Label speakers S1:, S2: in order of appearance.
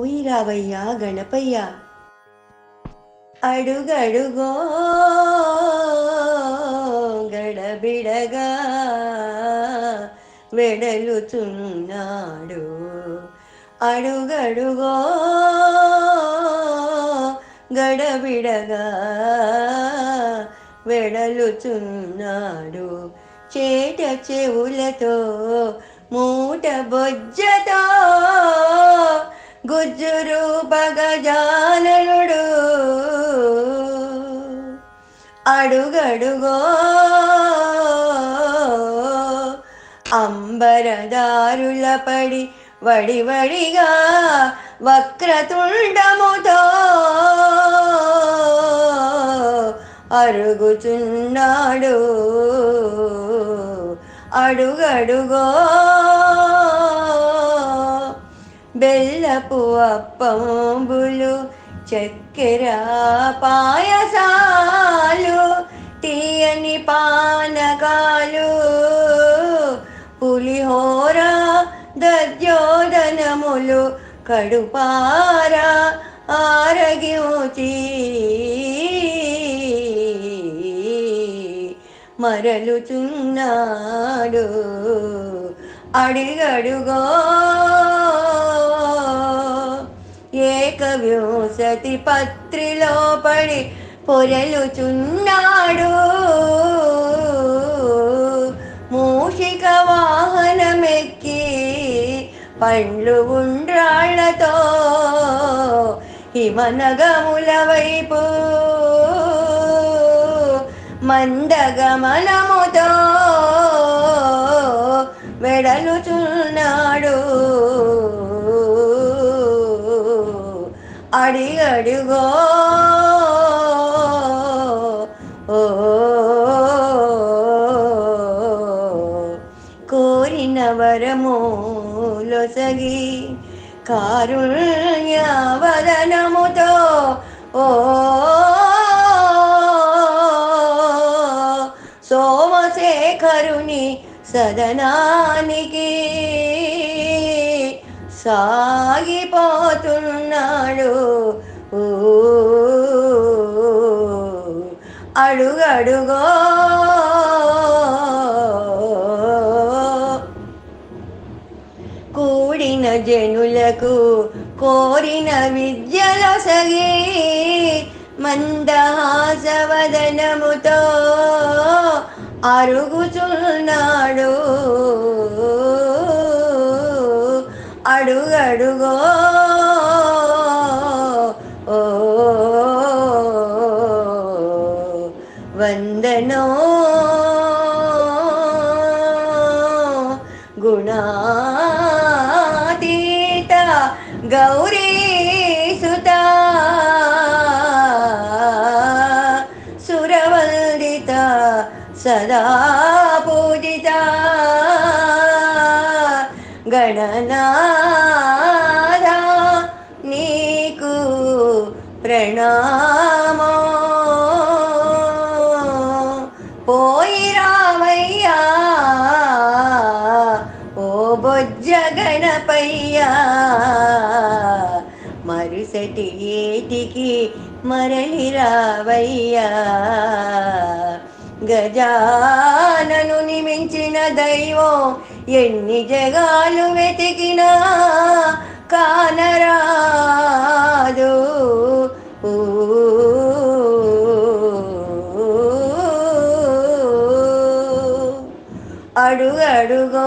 S1: రావయ్యా గణపయ్యా. అడుగడుగో గడబిడగా వెడలుచున్నాడు. అడుగడుగో గడబిడగా వెడలుచున్నాడు. చేట చెవులతో మూట బొజ్జతో గుజ్జురు పగజాననుడు అడుగడుగో అంబరదారుల పడి వడి వడిగా వక్రతుండముతో అరుగుచున్నాడు అడుగడుగో బెల్లపు అప్పంబులు చక్కెర పాయసాలు తీయని పానకాలు పులిహోర దద్యోదనములు కడుపార మరలు మరలుచున్నాడు అడిగడుగో ఏకవింశతి పత్రిలో పడి పొరలుచున్నాడు. మూషిక వాహనమెక్కి పండ్లు ఉండ్రాళ్ళతో హిమనగముల వైపు మందగమనముతో వెడలుచున్నాడు. అడిగడుగో ఓ కోరిన వరములొసగి కారుణ్యవదనముతో ఓ సోమశేఖరుని సదనానికి సాగిపోతున్నాడు అడుగడుగో కూడిన జనులకు కోరిన విద్యలొసగి మందహాసవదనముతో అరుగుచున్నాడు. అడుగడుగో గుణాతీత గౌరీసుత సురవందిత సదా పూజిత. గణనాథ నీకు ప్రణామో. పోయి రామయ్యా మరుసటి ఏటికి మరలి రావయ్యా గజానను నిమించిన దైవం ఎన్ని జగాలు వెతికినా కానరాదు ఊ. అడుగడుగో